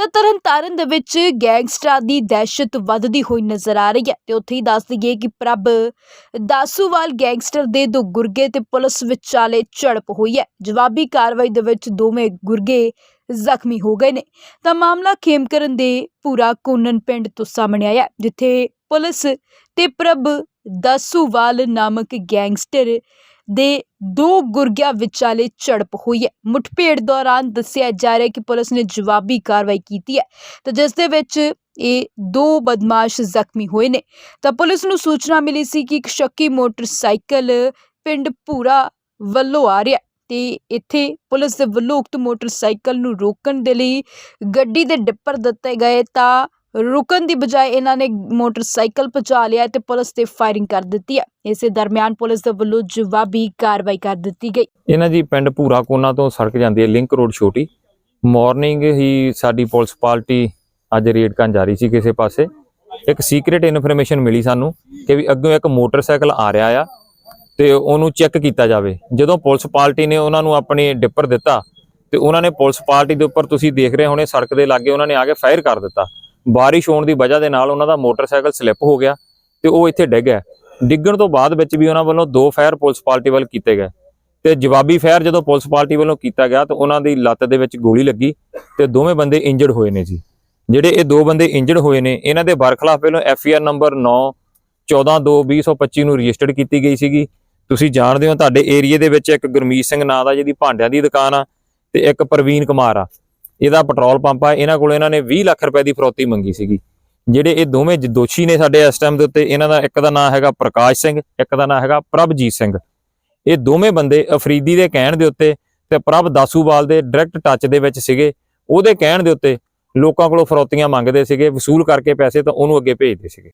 ਤਾਂ ਤਰਨਤਾਰਨ ਦੇ ਵਿੱਚ ਗੈਂਗਸਟਰਾਂ ਦੀ ਦਹਿਸ਼ਤ ਵੱਧਦੀ ਹੋਈ ਨਜ਼ਰ ਆ ਰਹੀ ਹੈ ਤੇ ਉੱਥੇ ਹੀ ਦੱਸ ਦਈਏ ਕਿ ਪ੍ਰਭ ਦਾਸੂਵਾਲ ਗੈਂਗਸਟਰ ਦੇ ਦੋ ਗੁਰਗੇ ਤੇ ਪੁਲਿਸ ਵਿਚਾਲੇ ਝੜਪ ਹੋਈ ਹੈ। ਜਵਾਬੀ ਕਾਰਵਾਈ ਦੇ ਵਿੱਚ ਦੋਵੇਂ ਗੁਰਗੇ ਜ਼ਖਮੀ ਹੋ ਗਏ ਨੇ। ਤਾਂ ਮਾਮਲਾ ਖੇਮਕਰਨ ਦੇ ਪੂਰਾ ਕੋਨਨ ਪਿੰਡ ਤੋਂ ਸਾਹਮਣੇ ਆਇਆ ਜਿੱਥੇ ਪੁਲਿਸ ਤੇ ਪ੍ਰਭ ਦਾਸੂਵਾਲ ਨਾਮਕ ਗੈਂਗਸਟਰ ਦੇ ਦੋ ਗੁਰਗਿਆਂ ਵਿਚਾਲੇ ਝੜਪ ਹੋਈ ਹੈ। ਮੁੱਠਭੇੜ ਦੌਰਾਨ ਦੱਸਿਆ ਜਾ ਰਿਹਾ ਕਿ ਪੁਲਿਸ ਨੇ ਜਵਾਬੀ ਕਾਰਵਾਈ ਕੀਤੀ ਹੈ ਤੇ ਜਿਸ ਦੇ ਵਿੱਚ ਇਹ ਦੋ ਬਦਮਾਸ਼ ਜ਼ਖਮੀ ਹੋਏ ਨੇ। ਤਾਂ ਪੁਲਿਸ ਨੂੰ ਸੂਚਨਾ ਮਿਲੀ ਸੀ ਕਿ ਇੱਕ ਸ਼ੱਕੀ ਮੋਟਰਸਾਈਕਲ ਪਿੰਡ ਪੂਰਾ ਵੱਲੋਂ ਆ ਰਿਹਾ ਹੈ ਤੇ ਇੱਥੇ ਪੁਲਿਸ ਦੇ ਵੱਲੋਂ ਉਕਤ ਮੋਟਰਸਾਈਕਲ ਨੂੰ ਰੋਕਣ ਦੇ ਲਈ ਗੱਡੀ ਦੇ ਡਿੱਪਰ ਦਿੱਤੇ ਗਏ। ਤਾਂ ਰੁਕਣ ਦੀ ਬਜਾਏ ਇਹਨਾਂ ਨੇ ਮੋਟਰਸਾਈਕਲ ਭਜਾ ਲਿਆ ਤੇ ਪੁਲਿਸ ਤੇ ਫਾਇਰਿੰਗ ਕਰ ਦਿੱਤੀ ਹੈ। ਇਸੇ ਦਰਮਿਆਨ ਪੁਲਿਸ ਦੇ ਵੱਲੋਂ ਜਵਾਬੀ ਕਾਰਵਾਈ ਕਰ ਦਿੱਤੀ ਗਈ। ਇਹਨਾਂ ਦੀ ਪਿੰਡ ਭੂਰਾ ਕੋਨਾ ਤੋਂ ਸੜਕ ਜਾਂਦੀ ਹੈ, ਲਿੰਕ ਰੋਡ ਛੋਟੀ। ਮਾਰਨਿੰਗ ਹੀ ਸਾਡੀ ਪੁਲਿਸ ਪਾਰਟੀ ਅੱਜ ਰੇਡ ਕਰਨ ਜਾ ਰਹੀ ਸੀ ਕਿਸੇ ਪਾਸੇ। ਇੱਕ ਸੀਕ੍ਰੀਟ ਇਨਫੋਰਮੇਸ਼ਨ ਮਿਲੀ ਸਾਨੂੰ ਕਿ ਵੀ ਅੱਗੋਂ ਇੱਕ ਮੋਟਰਸਾਈਕਲ ਆ ਰਿਹਾ ਆ ਤੇ ਉਹਨੂੰ ਚੈੱਕ ਕੀਤਾ ਜਾਵੇ। ਜਦੋਂ ਪੁਲਿਸ ਪਾਰਟੀ ਨੇ ਉਹਨਾਂ ਨੂੰ ਆਪਣੀ ਡਿੱਪਰ ਦਿੱਤਾ ਤੇ ਉਹਨਾਂ ਨੇ ਪੁਲਿਸ ਪਾਰਟੀ ਦੇ ਉੱਪਰ ਤੁਸੀਂ ਦੇਖ ਰਹੇ ਹੋਣੇ ਸੜਕ ਦੇ ਲਾਗੇ ਉਹਨਾਂ ਨੇ ਆ ਕੇ ਫਾਇਰ ਕਰ ਦਿੱਤਾ। ਬਾਰਿਸ਼ ਹੋਣ ਦੀ ਵਜ੍ਹਾ ਦੇ ਨਾਲ ਉਹਨਾਂ ਦਾ ਮੋਟਰਸਾਈਕਲ ਸਲਿੱਪ ਹੋ ਗਿਆ ਤੇ ਉਹ ਇੱਥੇ ਡਿੱਗ ਗਿਆ ਡਿੱਗਣ ਤੋਂ ਬਾਅਦ ਵਿੱਚ ਵੀ ਉਹਨਾਂ ਵੱਲੋਂ ਦੋ ਫਾਇਰ ਪੁਲਿਸ ਪਾਰਟੀ ਵੱਲ ਕੀਤੇ ਗਏ ਤੇ ਜਵਾਬੀ ਫਾਇਰ ਜਦੋਂ ਪੁਲਿਸ ਪਾਰਟੀ ਵੱਲੋਂ ਕੀਤਾ ਗਿਆ ਤਾਂ ਉਹਨਾਂ ਦੀ ਲੱਤ ਦੇ ਵਿੱਚ ਗੋਲੀ ਲੱਗੀ ਤੇ ਦੋਵੇਂ ਬੰਦੇ ਇੰਜਰਡ ਹੋਏ ਨੇ ਜੀ। ਜਿਹੜੇ ਇਹ ਦੋ ਬੰਦੇ ਇੰਜਰਡ ਹੋਏ ਨੇ, ਇਹਨਾਂ ਦੇ ਬਰਖਲਾਫ ਪਹਿਲਾਂ ਐਫ ਆਰ ਨੰਬਰ 9 14/2/2025 ਨੂੰ ਰਜਿਸਟਰਡ ਕੀਤੀ ਗਈ ਸੀਗੀ। ਤੁਸੀਂ ਜਾਣਦੇ ਹੋ ਤੁਹਾਡੇ ਏਰੀਆ ਦੇ ਵਿੱਚ ਇੱਕ ਗੁਰਮੀਤ ਸਿੰਘ ਨਾਂ ਦਾ ਜਿਹਦੀ ਭਾਂਡਿਆਂ ਦੀ ਦੁਕਾਨ ਆ ਤੇ ਇੱਕ ਪ੍ਰਵੀਨ ਕੁਮਾਰ ਆ। ਇਹਦਾ ਪੈਟਰੋਲ ਪੰਪ ਆ, ਇਹਨਾਂ ਕੋਲ ਇਹਨਾਂ ਨੇ 20 ਲੱਖ ਰੁਪਏ ਦੀ ਫਰੋਤੀ ਮੰਗੀ ਸੀਗੀ। ਜਿਹੜੇ ਇਹ ਦੋਵੇਂ ਜ- ਦੋਸ਼ੀ ਨੇ ਸਾਡੇ ਇਸ ਟਾਈਮ ਦੇ ਉੱਤੇ, ਇਹਨਾਂ ਦਾ ਇੱਕ ਦਾ ਨਾਮ ਹੈਗਾ ਪ੍ਰਕਾਸ਼ ਸਿੰਘ, ਇੱਕ ਦਾ ਨਾਮ ਹੈਗਾ ਪ੍ਰਭਜੀਤ ਸਿੰਘ। ਇਹ ਦੋਵੇਂ ਬੰਦੇ ਅਫਰੀਦੀ ਦੇ ਕਹਿਣ ਦੇ ਉੱਤੇ ਤੇ ਪ੍ਰਭ ਦਾਸੂਵਾਲ ਦੇ ਡਾਇਰੈਕਟ ਟੱਚ ਦੇ ਵਿੱਚ ਸੀਗੇ। ਉਹਦੇ ਕਹਿਣ ਦੇ ਉੱਤੇ ਲੋਕਾਂ ਕੋਲੋਂ ਫਰੋਤੀਆਂ ਮੰਗਦੇ ਸੀਗੇ, ਵਸੂਲ ਕਰਕੇ ਪੈਸੇ ਤਾਂ ਉਹਨੂੰ ਅੱਗੇ ਭੇਜਦੇ ਸੀਗੇ।